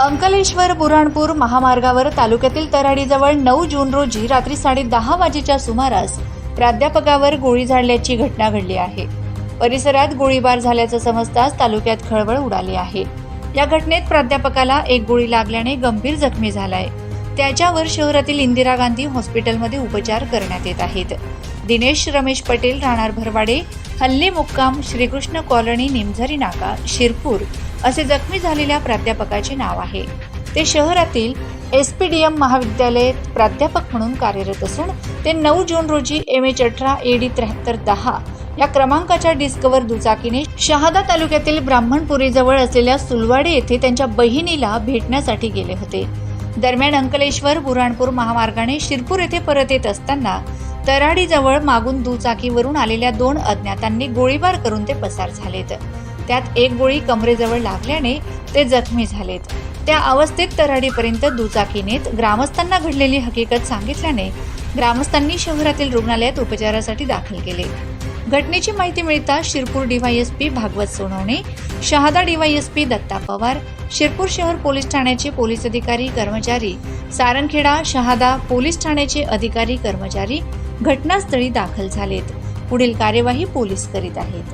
अंकलेश्वर बुराणपूर महामार्गावर तालुक्यातील तराडीजवळ नऊ जून रोजी रात्री साडे दहा वाजेच्या सुमारास प्राध्यापकावर गोळी झाडल्याची घटना घडली आहे. परिसरात गोळीबार झाल्याचं समजताच तालुक्यात खळबळ उडाली आहे. या घटनेत प्राध्यापकाला एक गोळी लागल्याने गंभीर जखमी झालाय. त्याच्यावर शहरातील इंदिरा गांधी हॉस्पिटलमध्ये उपचार करण्यात येत आहेत. दिनेश रमेश पटेल राहणार भरवाडे हल्ली मुक्काम श्रीकृष्ण कॉलनी निमझरी नाका शिरपूर असे जखमी झालेल्या प्राध्यापकाचे नाव आहे. ते शहरातील एस पी डी एम महाविद्यालयात प्राध्यापक म्हणून कार्यरत असून ते नऊ जून रोजी एम एच अठरा ए डी त्र्याहत्तर दहा या क्रमांकाच्या डिस्कवर दुचाकीने शहादा तालुक्यातील ब्राह्मणपुरीजवळ असलेल्या सुलवाडे येथे त्यांच्या बहिणीला भेटण्यासाठी गेले होते. दरम्यान अंकलेश्वर बुऱ्हाणपूर महामार्गाने शिरपूर येथे परत येत असताना तराडीजवळ मागून दुचाकीवरून आलेल्या दोन अज्ञातांनी गोळीबार करून ते पसार झालेत. त्यात एक गोळी कमरेजवळ लागल्याने ते जखमी झालेत. त्या अवस्थेत तराडीपर्यंत दुचाकीनेत ग्रामस्थांना घडलेली हकीकत सांगितल्याने ग्रामस्थांनी शहरातील रुग्णालयात उपचारासाठी दाखल केले. घटनेची माहिती मिळताच शिरपूर डीवायएसपी भागवत सोनवणे शहादा डीवायएसपी दत्ता पवार शिरपूर शहर पोलीस ठाण्याचे पोलीस अधिकारी कर्मचारी सारंगखेडा शहादा पोलीस ठाण्याचे अधिकारी कर्मचारी घटनास्थळी दाखल झालेत. पुढील कार्यवाही पोलीस करीत आहेत.